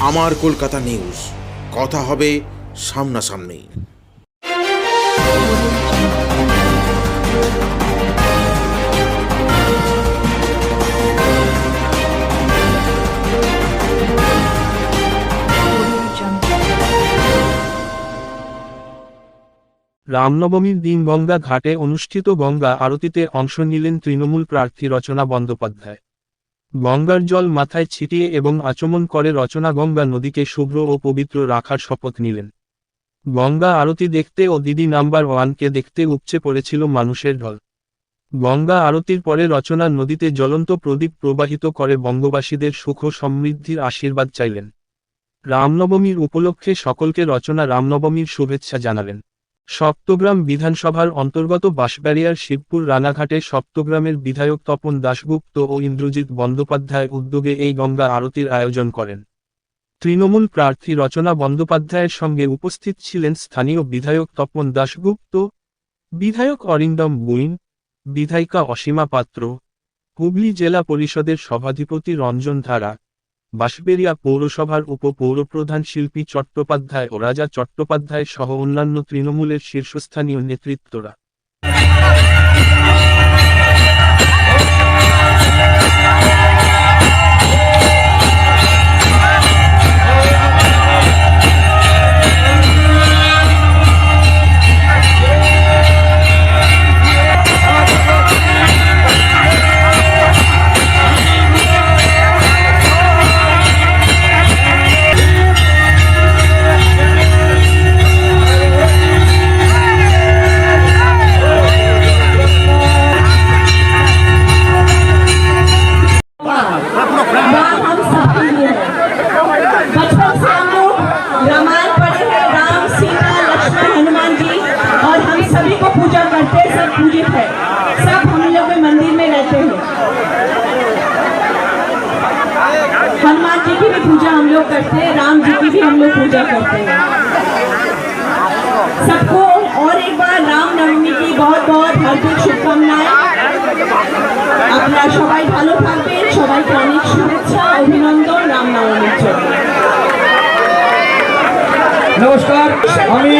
আমার কলকাতা নিউজ। কথা হবে সামনাসামনি। রামনবমীর দিন গঙ্গা ঘাটে অনুষ্ঠিত গঙ্গা আরতিতে অংশ নিলেন তৃণমূল প্রার্থী রচনা বন্দ্যোপাধ্যায়। গঙ্গার জল মাথায় ছিটিয়ে এবং আচমন করে রচনা গঙ্গা নদীকে শুভ্র ও পবিত্র রাখার শপথ নিলেন। গঙ্গা আরতি দেখতে ও দিদি নাম্বার ওয়ানকে দেখতে উপচে পড়েছিল মানুষের ঢল। গঙ্গা আরতির পরে রচনা নদীতে জ্বলন্ত প্রদীপ প্রবাহিত করে বঙ্গবাসীদের সুখ সমৃদ্ধির আশীর্বাদ চাইলেন। রামনবমীর উপলক্ষে সকলকে রচনা রামনবমীর শুভেচ্ছা জানালেন। সপ্তগ্রাম বিধানসভার অন্তর্গত বাঁশবাড়িয়ার শিবপুর রানাঘাটে সপ্তগ্রামের বিধায়ক তপন দাশগুপ্ত ও ইন্দ্রজিৎ বন্দ্যোপাধ্যায় উদ্যোগে এই গঙ্গা আরতির আয়োজন করেন। তৃণমূল প্রার্থী রচনা বন্দ্যোপাধ্যায়ের সঙ্গে উপস্থিত ছিলেন স্থানীয় বিধায়ক তপন দাশগুপ্ত, বিধায়ক অরিন্দম বুইন বিধায়িকা অসীমা পাত্র, হুগলি জেলা পরিষদের সভাধিপতি রঞ্জন ধারা বাঁশবেরিয়া পৌরসভার উপপৌরপ্রধান শিল্পী চট্টোপাধ্যায় ও রাজা চট্টোপাধ্যায় সহ অন্যান্য তৃণমূলের শীর্ষস্থানীয় নেতৃত্বরা। सभी को पूजा करते हैं सब पूजित है सब हम लोग में मंदिर में रहते हैं हनुमान जी की भी पूजा हम लोग करते हैं राम जी की भी हम लोग पूजा करते हैं सबको और एक बार राम नवमी की बहुत बहुत हार्दिक शुभकामनाएं আপনারা সবাই ভালো থাকবেন সবাইকে অনেক শুভেচ্ছা অভিনন্দন রামনবমীর জন্য নমস্কার আমি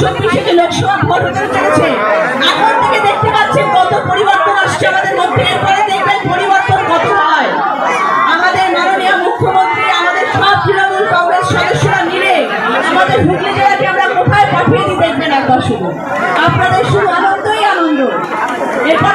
চব্বিশে যে লোকসভা ভোট হতে চলেছে এখন থেকে দেখতে পাচ্ছেন কত পরিবর্তন আসছে আমাদের মধ্যে এরপরে পরিবর্তন কত হয় আমাদের মাননীয় মুখ্যমন্ত্রী আমাদের সব তৃণমূল কংগ্রেস সদস্যরা মিলে আমাদের শুধু আপনাদের শুধু আনন্দই আনন্দ। এরপর